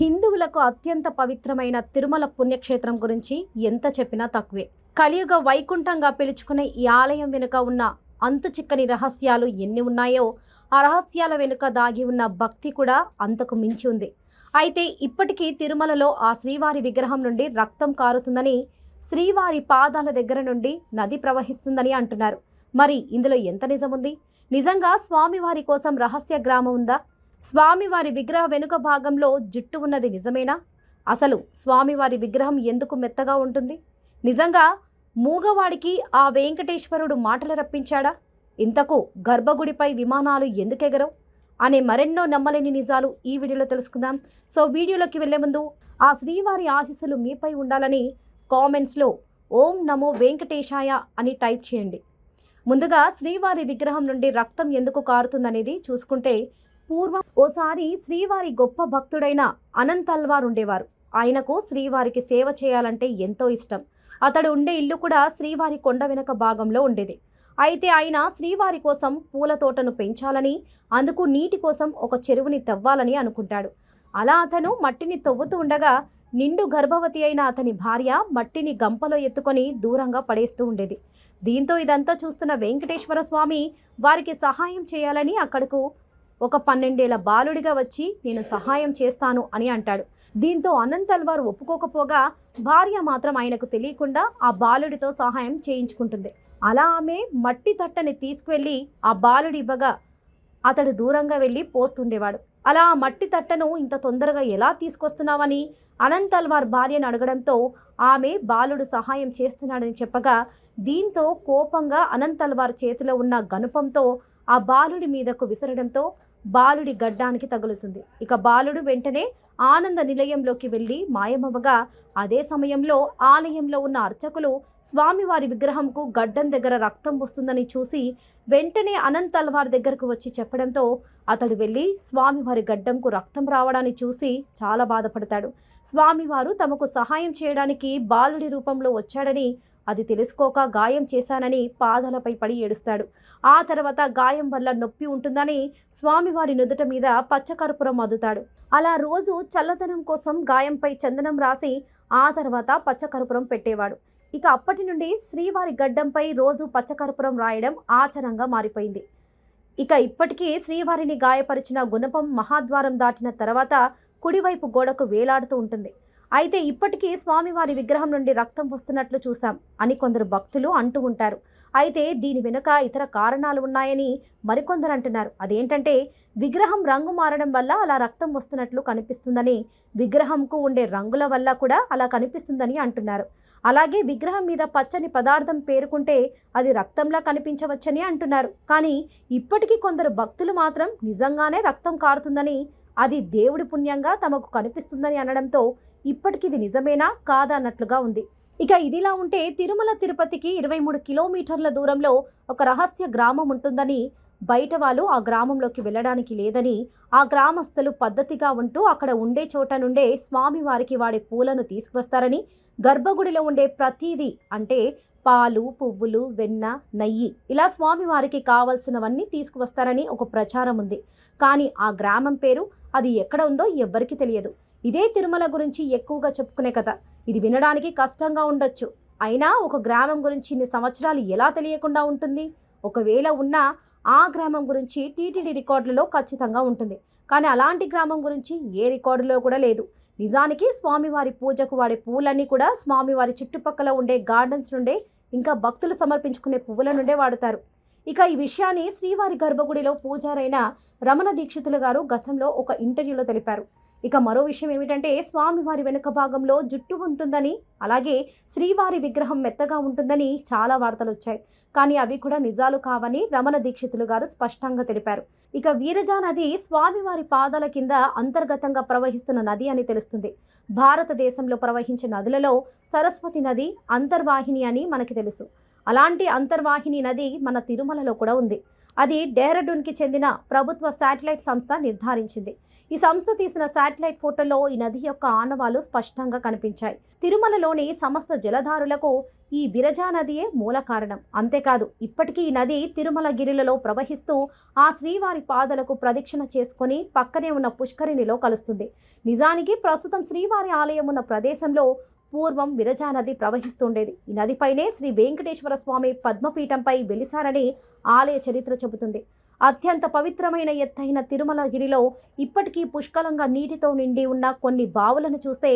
హిందువులకు అత్యంత పవిత్రమైన తిరుమల పుణ్యక్షేత్రం గురించి ఎంత చెప్పినా తక్కువే. కలియుగ వైకుంఠంగా పిలుచుకునే ఈ ఆలయం వెనుక ఉన్న అంతు చిక్కని రహస్యాలు ఎన్ని ఉన్నాయో ఆ రహస్యాల వెనుక దాగి ఉన్న భక్తి కూడా అంతకు మించి ఉంది. అయితే ఇప్పటికీ తిరుమలలో ఆ శ్రీవారి విగ్రహం నుండి రక్తం కారుతుందని శ్రీవారి పాదాల దగ్గర నుండి నది ప్రవహిస్తుందని అంటున్నారు. మరి ఇందులో ఎంత నిజముంది? నిజంగా స్వామివారి కోసం రహస్య గ్రామం ఉందా? స్వామివారి విగ్రహ వెనుక భాగంలో జుట్టు ఉన్నది నిజమేనా? అసలు స్వామివారి విగ్రహం ఎందుకు మెత్తగా ఉంటుంది? నిజంగా మూగవాడికి ఆ వెంకటేశ్వరుడు మాటలు రప్పించాడా? ఇంతకు గర్భగుడిపై విమానాలు ఎందుకెగరవు? అనే మరెన్నో నమ్మలేని నిజాలు ఈ వీడియోలో తెలుసుకుందాం. సో వీడియోలోకి వెళ్ళే ముందు ఆ శ్రీవారి ఆశీస్సులు మీపై ఉండాలని కామెంట్స్లో ఓం నమో వెంకటేశాయ అని టైప్ చేయండి. ముందుగా శ్రీవారి విగ్రహం నుండి రక్తం ఎందుకు కారుతుందనేది చూసుకుంటే పూర్వం ఓసారి శ్రీవారి గొప్ప భక్తుడైన అనంత్ అల్వార్ ఉండేవారు. ఆయనకు శ్రీవారికి సేవ చేయాలంటే ఎంతో ఇష్టం. అతడు ఉండే ఇల్లు కూడా శ్రీవారి కొండ వెనక భాగంలో ఉండేది. అయితే ఆయన శ్రీవారి కోసం పూల తోటను పెంచాలని అందుకు నీటి కోసం ఒక చెరువుని తవ్వాలని అనుకుంటాడు. అలా అతను మట్టిని తవ్వుతూ ఉండగా నిండు గర్భవతి అయిన అతని భార్య మట్టిని గంపలో ఎత్తుకొని దూరంగా పడేస్తూ ఉండేది. దీంతో ఇదంతా చూస్తున్న వెంకటేశ్వర స్వామి వారికి సహాయం చేయాలని అక్కడకు ఒక పన్నెండేళ్ళ బాలుడిగా వచ్చి నేను సహాయం చేస్తాను అని అంటాడు. దీంతో అనంత్ అల్వార్ ఒప్పుకోకపోగా భార్య మాత్రం ఆయనకు తెలియకుండా ఆ బాలుడితో సహాయం చేయించుకుంటుంది. అలా ఆమె మట్టి తట్టని తీసుకువెళ్ళి ఆ బాలుడి ఇవ్వగా అతడు దూరంగా వెళ్ళి పోస్తుండేవాడు. అలా ఆ మట్టి తట్టను ఇంత తొందరగా ఎలా తీసుకొస్తున్నావని అనంత్ అల్వార్ భార్యను అడగడంతో ఆమె బాలుడు సహాయం చేస్తున్నాడని చెప్పగా దీంతో కోపంగా అనంత్ అల్వార్ చేతిలో ఉన్న గనుపంతో ఆ బాలుడి మీదకు విసరడంతో బాలుడి గడ్డానికి తగులుతుంది. ఇక బాలుడు వెంటనే ఆనంద నిలయంలోకి వెళ్ళి మాయమవ్వగా అదే సమయంలో ఆలయంలో ఉన్న అర్చకులు స్వామివారి విగ్రహంకు గడ్డం దగ్గర రక్తం వస్తుందని చూసి వెంటనే అనంత్ అల్వార్ దగ్గరకు వచ్చి చెప్పడంతో అతడు వెళ్ళి స్వామివారి గడ్డంకు రక్తం రావడాన్ని చూసి చాలా బాధపడతాడు. స్వామివారు తమకు సహాయం చేయడానికి బాలుడి రూపంలో వచ్చాడని అది తెలుసుకోక గాయం చేశానని పాదాలపై పడి ఏడుస్తాడు. ఆ తర్వాత గాయం వల్ల నొప్పి ఉంటుందని స్వామివారి నుదుట మీద పచ్చకర్పూరం అద్దుతాడు. అలా రోజు చల్లదనం కోసం గాయంపై చందనం రాసి ఆ తర్వాత పచ్చకర్పూరం పెట్టేవాడు. ఇక అప్పటి నుండి శ్రీవారి గడ్డంపై రోజు పచ్చకర్పూరం రాయడం ఆచారంగా మారిపోయింది. ఇక ఇప్పటికీ శ్రీవారిని గాయపరిచిన గుణపం మహాద్వారం దాటిన తర్వాత కుడివైపు గోడకు వేలాడుతూ ఉంటుంది. అయితే ఇప్పటికీ స్వామివారి విగ్రహం నుండి రక్తం వస్తున్నట్లు చూశాం అని కొందరు భక్తులు అంటూ ఉంటారు. అయితే దీని వెనుక ఇతర కారణాలు ఉన్నాయని మరికొందరు అంటున్నారు. అదేంటంటే విగ్రహం రంగు మారడం వల్ల అలా రక్తం వస్తున్నట్లు కనిపిస్తుందని విగ్రహంకు ఉండే రంగుల వల్ల కూడా అలా కనిపిస్తుందని అంటున్నారు. అలాగే విగ్రహం మీద పచ్చని పదార్థం పేరుకుంటే అది రక్తంలా కనిపించవచ్చని అంటున్నారు. కానీ ఇప్పటికీ కొందరు భక్తులు మాత్రం నిజంగానే రక్తం కారుతుందని అది దేవుడి పుణ్యంగా తమకు కనిపిస్తుందని అనడంతో ఇప్పటికి ఇది నిజమేనా కాదా అన్నట్లుగా ఉంది. ఇక ఇదిలా ఉంటే తిరుమల తిరుపతికి ఇరవై మూడు కిలోమీటర్ల దూరంలో ఒక రహస్య గ్రామం ఉంటుందని బయట వాళ్ళు ఆ గ్రామంలోకి వెళ్ళడానికి లేదని ఆ గ్రామస్తులు పద్ధతిగా ఉంటూ అక్కడ ఉండే చోట నుండే స్వామివారికి వాడే పూలను తీసుకువస్తారని గర్భగుడిలో ఉండే ప్రతీది అంటే పాలు పువ్వులు వెన్న నెయ్యి ఇలా స్వామివారికి కావలసినవన్నీ తీసుకువస్తారని ఒక ప్రచారం ఉంది. కానీ ఆ గ్రామం పేరు అది ఎక్కడ ఉందో ఎవ్వరికీ తెలియదు. ఇదే తిరుమల గురించి ఎక్కువగా చెప్పుకునే కథ. ఇది వినడానికి కష్టంగా ఉండొచ్చు. అయినా ఒక గ్రామం గురించి ఇన్ని సంవత్సరాలు ఎలా తెలియకుండా ఉంటుంది? ఒకవేళ ఉన్నా ఆ గ్రామం గురించి టీటీడీ రికార్డులలో ఖచ్చితంగా ఉంటుంది. కానీ అలాంటి గ్రామం గురించి ఏ రికార్డులో కూడా లేదు. నిజానికి స్వామివారి పూజకు వాడే పూలన్నీ కూడా స్వామివారి చుట్టుపక్కల ఉండే గార్డెన్స్ నుండే ఇంకా భక్తులు సమర్పించుకునే పువ్వుల నుండే వాడతారు. ఇక ఈ విషయాన్ని శ్రీవారి గర్భగుడిలో పూజారైన రమణ దీక్షితులు గారు గతంలో ఒక ఇంటర్వ్యూలో తెలిపారు. ఇక మరో విషయం ఏమిటంటే స్వామివారి వెనుక భాగంలో జుట్టు ఉంటుందని అలాగే శ్రీవారి విగ్రహం మెత్తగా ఉంటుందని చాలా వార్తలు వచ్చాయి కానీ అవి కూడా నిజాలు కావని రమణ దీక్షితులు గారు స్పష్టంగా తెలిపారు. ఇక వీరజా నది స్వామివారి పాదాల కింద అంతర్గతంగా ప్రవహిస్తున్న నది అని తెలుస్తుంది. భారతదేశంలో ప్రవహించే నదులలో సరస్వతి నది అంతర్వాహిని అని మనకి తెలుసు. అలాంటి అంతర్వాహిని నది మన తిరుమలలో కూడా ఉంది. అది డేరడూన్కి చెందిన ప్రభుత్వ శాటిలైట్ సంస్థ నిర్ధారించింది. ఈ సంస్థ తీసిన శాటిలైట్ ఫోటోలో ఈ నది యొక్క ఆనవాలు స్పష్టంగా కనిపించాయి. తిరుమలలోని సమస్త జలధారులకు ఈ బిరజా నదియే మూల కారణం. అంతేకాదు ఇప్పటికీ ఈ నది తిరుమల గిరిలలో ప్రవహిస్తూ ఆ శ్రీవారి పాదలకు ప్రదక్షిణ చేసుకొని పక్కనే ఉన్న పుష్కరిణిలో కలుస్తుంది. నిజానికి ప్రస్తుతం శ్రీవారి ఆలయం ఉన్న ప్రదేశంలో పూర్వం విరజా నది ప్రవహిస్తుండేది. ఈ నదిపైనే శ్రీ వెంకటేశ్వర స్వామి పద్మపీఠంపై వెలిసారని ఆలయ చరిత్ర చెబుతుంది. అత్యంత పవిత్రమైన ఎత్తైన తిరుమలగిరిలో ఇప్పటికీ పుష్కలంగా నీటితో నిండి ఉన్న కొన్ని బావులను చూస్తే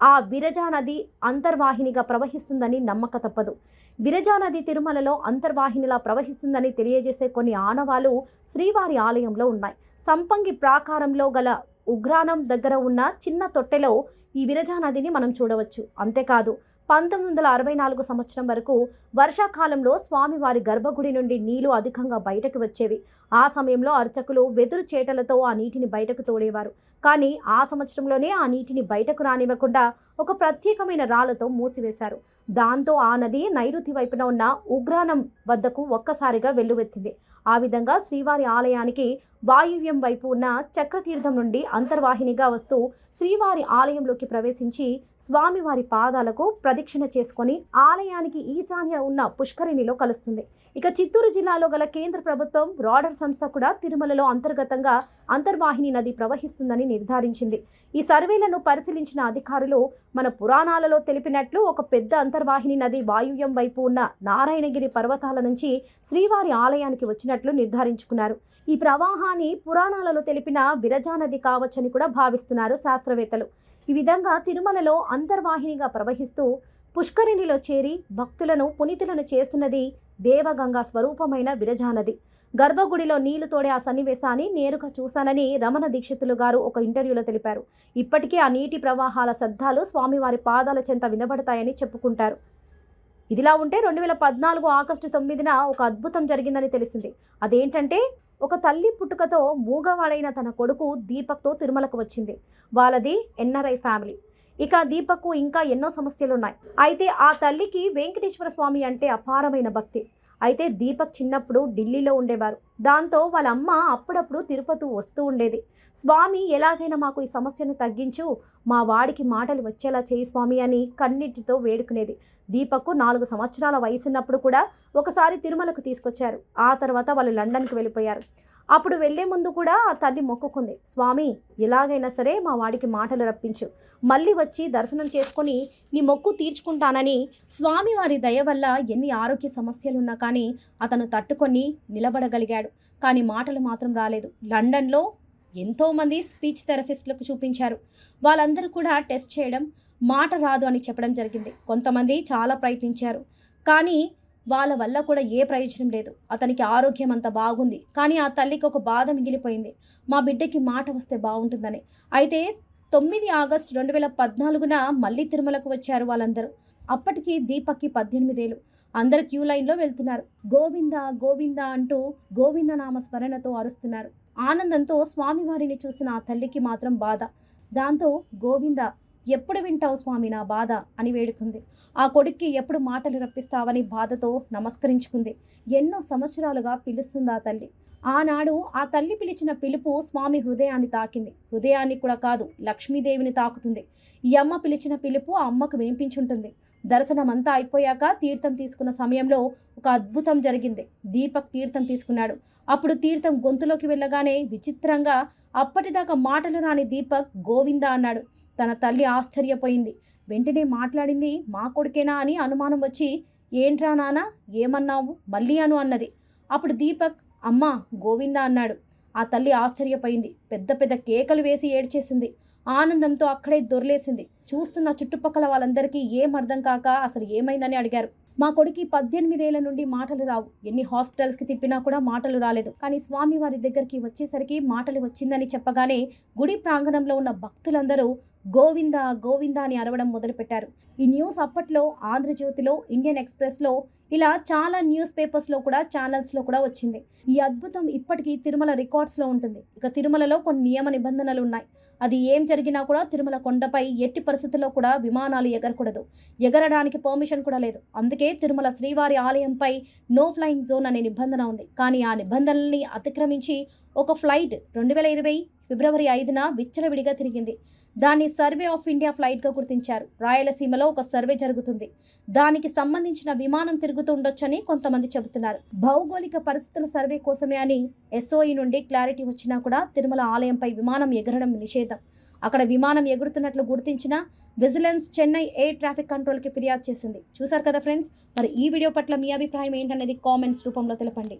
ఆ విరజా నది అంతర్వాహినిగా ప్రవహిస్తుందని నమ్మక తప్పదు. విరజా నది తిరుమలలో అంతర్వాహినిలా ప్రవహిస్తుందని తెలియజేసే కొన్ని ఆనవాలు శ్రీవారి ఆలయంలో ఉన్నాయి. సంపంగి ప్రాకారంలో గల ఉగ్రానం దగ్గర ఉన్న చిన్న తొట్టెలో ఈ విరజా నదిని మనం చూడవచ్చు. అంతేకాదు పంతొమ్మిది వందల అరవై నాలుగు సంవత్సరం వరకు వర్షాకాలంలో స్వామివారి గర్భగుడి నుండి నీళ్ళు అధికంగా బయటకు వచ్చేవి. ఆ సమయంలో అర్చకులు వెదురు చేటలతో ఆ నీటిని బయటకు తోడేవారు. కానీ ఆ సంవత్సరంలోనే ఆ నీటిని బయటకు రానివ్వకుండా ఒక ప్రత్యేకమైన రాళ్ళతో మూసివేశారు. దాంతో ఆ నది నైరుతి వైపున ఉన్న ఉగ్రానం వద్దకు ఒక్కసారిగా వెల్లువెత్తింది. ఆ విధంగా శ్రీవారి ఆలయానికి వాయువ్యం వైపు ఉన్న చక్రతీర్థం నుండి అంతర్వాహినిగా వస్తూ శ్రీవారి ఆలయంలో ఆలయంలోకి ప్రవేశించి స్వామివారి పాదాలకు ప్రదక్షిణ చేసుకొని ఆలయానికి ఈశాన్య ఉన్న పుష్కరిణిలో కలుస్తుంది. ఇక చిత్తూరు జిల్లాలో గల కేంద్ర ప్రభుత్వం రాడర్ సంస్థ కూడా తిరుమలలో అంతర్గతంగా అంతర్వాహిని నది ప్రవహిస్తుందని నిర్ధారించింది. ఈ సర్వేలను పరిశీలించిన అధికారులు మన పురాణాలలో తెలిపినట్లు ఒక పెద్ద అంతర్వాహిని నది వాయువ్యం వైపు ఉన్న నారాయణగిరి పర్వతాల నుంచి శ్రీవారి ఆలయానికి వచ్చినట్లు నిర్ధారించుకున్నారు. ఈ ప్రవాహాన్ని పురాణాలలో తెలిపిన విరజా నది కావచ్చని కూడా భావిస్తున్నారు శాస్త్రవేత్తలు. ఈ విధంగా తిరుమలలో అంతర్వాహినిగా ప్రవహిస్తూ పుష్కరిణిలో చేరి భక్తులను పునీతులను చేస్తున్నది దేవగంగా స్వరూపమైన విరజానది గర్భగుడిలో నీళ్ళు తోడే ఆ సన్నివేశాన్ని నేరుగా చూశానని రమణ దీక్షితులు గారు ఒక ఇంటర్వ్యూలో తెలిపారు. ఇప్పటికే ఆ నీటి ప్రవాహాల శబ్దాలు స్వామివారి పాదాల చెంత వినబడతాయని చెప్పుకుంటారు. ఇదిలా ఉంటే రెండు వేల పద్నాలుగు ఆగస్టు తొమ్మిదిన ఒక అద్భుతం జరిగిందని తెలిసింది. అదేంటంటే ఒక తల్లి పుట్టుకతో మూగవాడైన తన కొడుకు దీపక్తో తిరుమలకు వచ్చింది. వాళ్ళది ఎన్ఆర్ఐ ఫ్యామిలీ. ఇక దీపక్కు ఇంకా ఎన్నో సమస్యలు ఉన్నాయి అయితే ఆ తల్లికి వెంకటేశ్వర స్వామి అంటే అపారమైన భక్తి. అయితే దీపక్ చిన్నప్పుడు ఢిల్లీలో ఉండేవారు. దాంతో వాళ్ళ అమ్మ అప్పుడప్పుడు తిరుపతి వస్తూ ఉండేది. స్వామి ఎలాగైనా మాకు ఈ సమస్యను తగ్గించు. మా వాడికి మాటలు వచ్చేలా చేయి స్వామి అని కన్నిటితో వేడుకునేది. దీపక్కు నాలుగు సంవత్సరాల వయసున్నప్పుడు కూడా ఒకసారి తిరుమలకు తీసుకొచ్చారు. ఆ తర్వాత వాళ్ళు లండన్కి వెళ్ళిపోయారు. అప్పుడు వెళ్ళే ముందు కూడా ఆ తల్లి మొక్కుకుంది స్వామి ఎలాగైనా సరే మా వాడికి మాటలు రప్పించు. మళ్ళీ వచ్చి దర్శనం చేసుకొని నీ మొక్కు తీర్చుకుంటానని. స్వామి వారి దయ వల్ల ఎన్ని ఆరోగ్య సమస్యలున్నా కానీ అతను తట్టుకొని నిలబడగలిగాడు. కానీ మాటలు మాత్రం రాలేదు. లండన్లో ఎంతోమంది స్పీచ్ థెరపిస్ట్లకు చూపించారు. వాళ్ళందరూ కూడా టెస్ట్ చేయడం మాట రాదు అని చెప్పడం జరిగింది. కొంతమంది చాలా ప్రయత్నించారు. కానీ వాళ్ళ వల్ల కూడా ఏ ప్రయోజనం లేదు. అతనికి ఆరోగ్యం అంత బాగుంది. కానీ ఆ తల్లికి ఒక బాధ మిగిలిపోయింది. మా బిడ్డకి మాట వస్తే బాగుంటుందని. అయితే తొమ్మిది ఆగస్టు రెండు వేల పద్నాలుగున మళ్ళీ తిరుమలకు వచ్చారు వాళ్ళందరూ. అప్పటికి దీపక్కి పద్దెనిమిదేళ్ళు. అందరు క్యూ లైన్లో వెళ్తున్నారు. గోవింద గోవింద అంటూ గోవింద నామ స్మరణతో అరుస్తున్నారు. ఆనందంతో స్వామివారిని చూసిన ఆ తల్లికి మాత్రం బాధ. దాంతో గోవింద ఎప్పుడు వింటావు స్వామి నా బాధ అని వేడుకుంది. ఆ కొడుక్కి ఎప్పుడు మాటలు రప్పిస్తావని బాధతో నమస్కరించుకుంది. ఎన్నో సంవత్సరాలుగా పిలుస్తుంది ఆ తల్లి. ఆనాడు ఆ తల్లి పిలిచిన పిలుపు స్వామి హృదయాన్ని తాకింది. హృదయాన్ని కూడా కాదు లక్ష్మీదేవిని తాకుతుంది. ఈ అమ్మ పిలిచిన పిలుపు ఆ అమ్మకు వినిపించుంటుంది. దర్శనం అంతా అయిపోయాక తీర్థం తీసుకున్న సమయంలో ఒక అద్భుతం జరిగింది. దీపక్ తీర్థం తీసుకున్నాడు. అప్పుడు తీర్థం గొంతులోకి వెళ్ళగానే విచిత్రంగా అప్పటిదాకా మాటలు రాని దీపక్ గోవింద అన్నాడు. తన తల్లి ఆశ్చర్యపోయింది. వెంటనే మాట్లాడింది మా కొడుకేనా? అని అనుమానం వచ్చి ఏంట్రా నాన్న ఏమన్నావు? మళ్ళీ అను అన్నది. అప్పుడు దీపక్ అమ్మా గోవింద అన్నాడు. ఆ తల్లి ఆశ్చర్యపోయింది. పెద్ద పెద్ద కేకలు వేసి ఏడ్చేసింది. ఆనందంతో అక్కడే దొర్లేసింది. చూస్తున్న చుట్టుపక్కల వాళ్ళందరికీ ఏం అర్థం కాక అసలు ఏమైందని అడిగారు. మా కొడుకి పద్దెనిమిదేళ్ళ నుండి మాటలు రావు. ఎన్ని హాస్పిటల్స్కి తిప్పినా కూడా మాటలు రాలేదు. కానీ స్వామి వారి దగ్గరికి వచ్చేసరికి మాటలు వచ్చిందని చెప్పగానే గుడి ప్రాంగణంలో ఉన్న భక్తులందరూ గోవింద గోవింద అని అరవడం మొదలుపెట్టారు. ఈ న్యూస్ అప్పట్లో ఆంధ్రజ్యోతిలో ఇండియన్ ఎక్స్ప్రెస్లో ఇలా చాలా న్యూస్ పేపర్స్లో కూడా ఛానల్స్లో కూడా వచ్చింది. ఈ అద్భుతం ఇప్పటికీ తిరుమల రికార్డ్స్లో ఉంటుంది. ఇక తిరుమలలో కొన్ని నియమ నిబంధనలు ఉన్నాయి. అది ఏం జరిగినా కూడా తిరుమల కొండపై ఎట్టి పరిస్థితుల్లో కూడా విమానాలు ఎగరకూడదు. ఎగరడానికి పర్మిషన్ కూడా లేదు. అందుకే తిరుమల శ్రీవారి ఆలయంపై నో ఫ్లయింగ్ జోన్ అనే నిబంధన ఉంది. కానీ ఆ నిబంధనల్ని అతిక్రమించి ఒక ఫ్లైట్ రెండు వేల ఇరవై ఫిబ్రవరి ఐదున విచ్చలవిడిగా తిరిగింది. దాన్ని సర్వే ఆఫ్ ఇండియా ఫ్లైట్గా గుర్తించారు. రాయలసీమలో ఒక సర్వే జరుగుతుంది. దానికి సంబంధించిన విమానం తిరుగుతూ ఉండొచ్చని కొంతమంది చెబుతున్నారు. భౌగోళిక పరిస్థితుల సర్వే కోసమే అని ఎస్ఓఈ నుండి క్లారిటీ వచ్చినా కూడా తిరుమల ఆలయంపై విమానం ఎగరడం నిషేధం. అక్కడ విమానం ఎగురుతున్నట్లు గుర్తించిన విజిలెన్స్ చెన్నై ఎయిర్ ట్రాఫిక్ కంట్రోల్కి ఫిర్యాదు చేసింది. చూసారు కదా ఫ్రెండ్స్? మరి ఈ వీడియో పట్ల మీ అభిప్రాయం ఏంటనేది కామెంట్స్ రూపంలో తెలపండి.